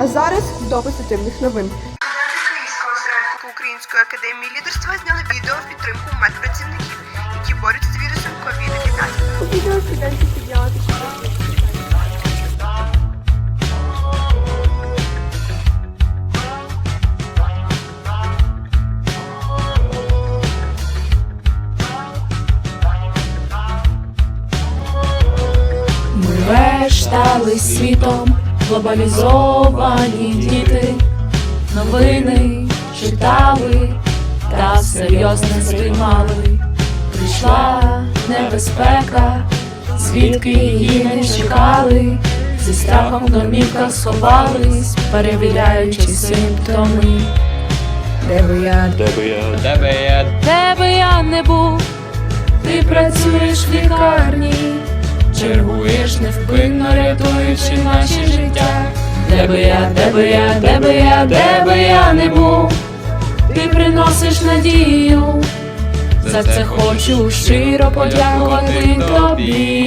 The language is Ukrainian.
А зараз до позитивних новин. Київського осередку Української академії лідерства зняли відео в підтримку медпрацівників, які борються з вірусом COVID-19. Відео студенти підняли Ми вештали світом, глобалізовані діти, новини читали та серйозно сприймали. Прийшла небезпека, звідки її не чекали, зі страхом в домівках сховались, перевіряючи симптоми. Де би я, Де би я, де би я, де би я не був, ти працюєш в лікарні, чергуєш невпинно рятуючи наші би я, де би я, де би я, де би я не був, ти приносиш надію. За це хочу щиро подякувати тобі.